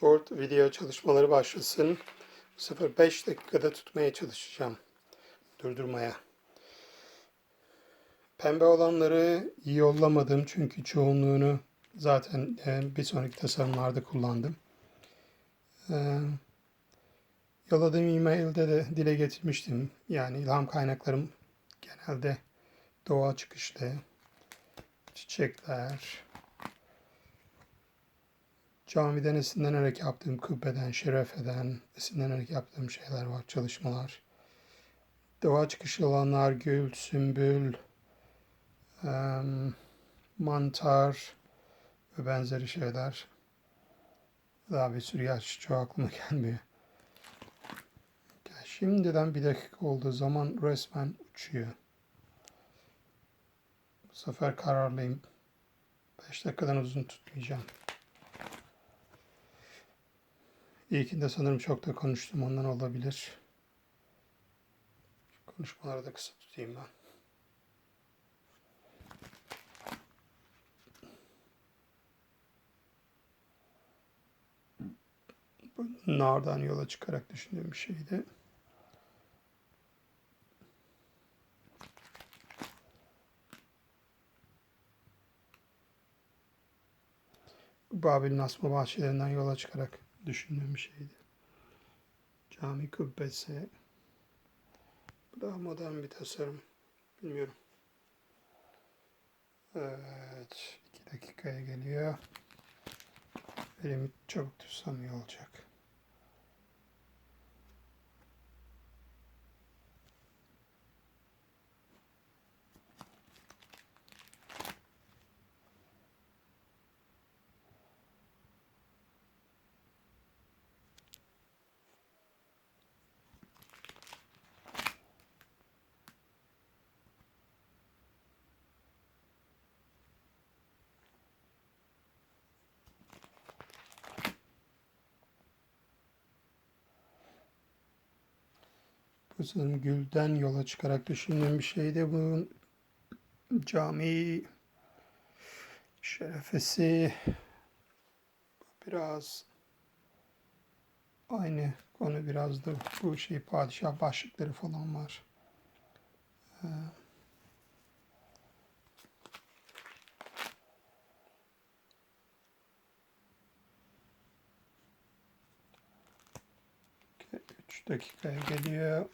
Short video çalışmaları başlasın. Bu sefer 5 dakikada tutmaya çalışacağım. Durdurmaya. Pembe olanları yollamadım çünkü çoğunluğunu zaten e, bir sonraki tasarımlarda kullandım. E, Yolladığım e-mailde de dile getirmiştim. Yani ilham kaynaklarım genelde doğa çıkışlı, çiçekler, camiden esinlenerek yaptığım kübbeden, şerefeden esinlenerek yaptığım şeyler var, çalışmalar. Doğa çıkışı olanlar gül, sümbül, mantar ve benzeri şeyler. Daha bir sürü yaş çoğu aklıma gelmiyor. Şimdiden bir dakika olduğu zaman resmen uçuyor. Bu sefer kararlıyım. 5 dakikadan uzun tutmayacağım. İlkinde sanırım çok da konuştum ondan olabilir. Konuşmaları da kısa tutayım ben. Nardan yola çıkarak düşündüğüm bir şeydi. Babil'in asma bahçelerinden yola çıkarak düşündüğüm şeydi. Cami kubbesi. Bu daha modern bir tasarım. Bilmiyorum. Evet. iki dakikaya geliyor. Elimi çabuk tutsam iyi olacak. Sanırım gülden yola çıkarak düşündüğüm bir şeydi. Bu cami şerefesi biraz aynı konu biraz da bu şey padişah başlıkları falan var. Ee, dakikaya geliyor.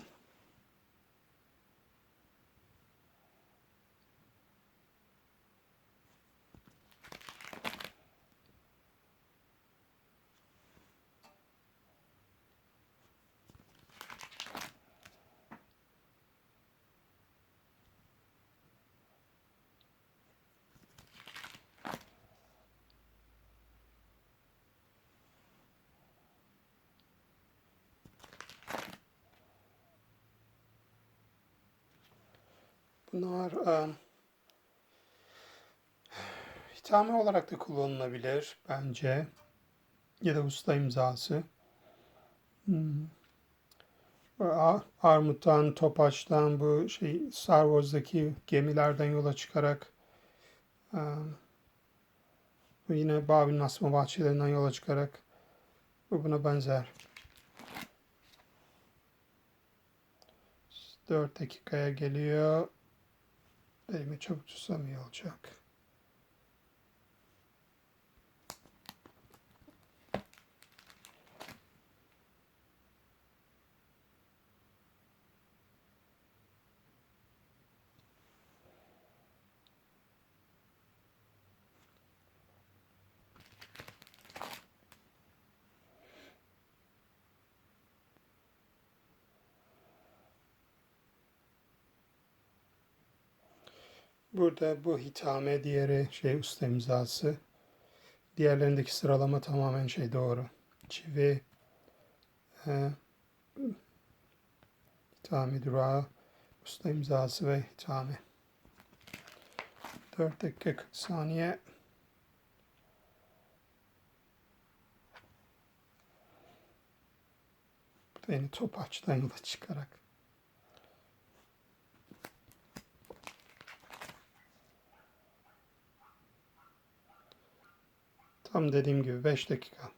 Bunlar e, olarak da kullanılabilir bence. Ya da usta imzası. Hmm. Armut'tan, Topaç'tan bu şey Star Wars'daki gemilerden yola çıkarak e, yine Babil'in asma bahçelerinden yola çıkarak bu buna benzer. 4 dakikaya geliyor. Elimi çabuk tutsam iyi olacak. Burada bu hitame diğeri şey usta imzası. Diğerlerindeki sıralama tamamen şey doğru. Çivi, e, hitame durağı, usta imzası ve hitame. 4 dakika 40 saniye. Beni topaçtan yola çıkarak. Tam dediğim gibi 5 dakika.